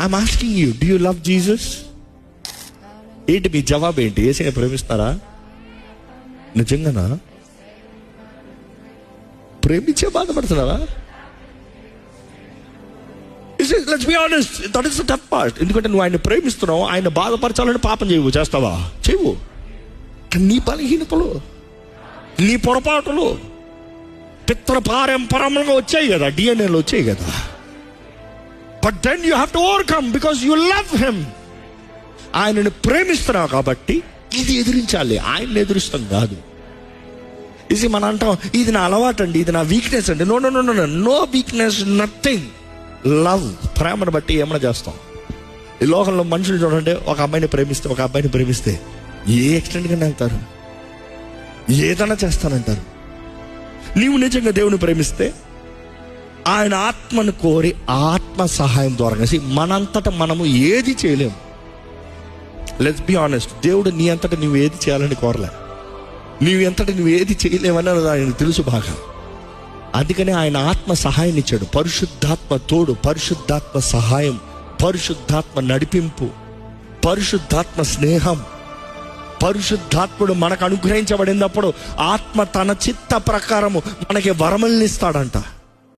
I'm asking you do you love Jesus ఏంటి మీ జవాబు ఏంటి? ఏసైనా ప్రేమిస్తారా నిజంగానా? ప్రేమించే బాధపడుతున్నారా? Let's be honest that is tough part ఎందుకంటే నువ్వు ఆయన ప్రేమిస్తున్నావు ఆయన బాధపరచాలని పాపం చేయవు. చేస్తావా? చేయవు. నీ బలహీనతలు నీ పొరపాటులు పిత్ర పారంపరంగా వచ్చాయి కదా డిఎన్ఏలో వచ్చాయి కదా. But then you have to overcome because you love him ఆయనను ప్రేమిస్తున్నావు కాబట్టి ఇది ఎదిరించాలి. ఆయన్ని ఎదురుస్తాం కాదు. ఇది మనం అంటాం ఇది నా అలవాటు అండి ఇది నా వీక్నెస్ అండి. No no no no no weakness nothing love ప్రేమను బట్టి ఏమైనా చేస్తాం. ఈ లోకంలో మనుషులు చూడండి ఒక అమ్మాయిని ప్రేమిస్తే ఒక అబ్బాయిని ప్రేమిస్తే ఏ ఎక్స్టెంట్గా వెళ్తారు ఏదైనా చేస్తానంటారు. నీవు నిజంగా దేవుని ప్రేమిస్తే ఆయన ఆత్మను కోరి ఆత్మ సహాయం ద్వారా కలిసి మనంతట మనము ఏది చేయలేము లెట్స్ బి ఆనెస్ట్ దేవుడు నీ అంతట నువ్వు ఏది చేయాలని కోరలే. నీవు ఎంతట నువ్వు ఏది చేయలేవని ఆయన తెలుసు బాగా. అందుకనే ఆయన ఆత్మ సహాయం ఇచ్చాడు. పరిశుద్ధాత్మ తోడు పరిశుద్ధాత్మ సహాయం పరిశుద్ధాత్మ నడిపింపు పరిశుద్ధాత్మ స్నేహం. పరిశుద్ధాత్ముడు మనకు అనుగ్రహించబడినప్పుడు ఆత్మ తన చిత్త ప్రకారము మనకి వరమల్నిస్తాడంట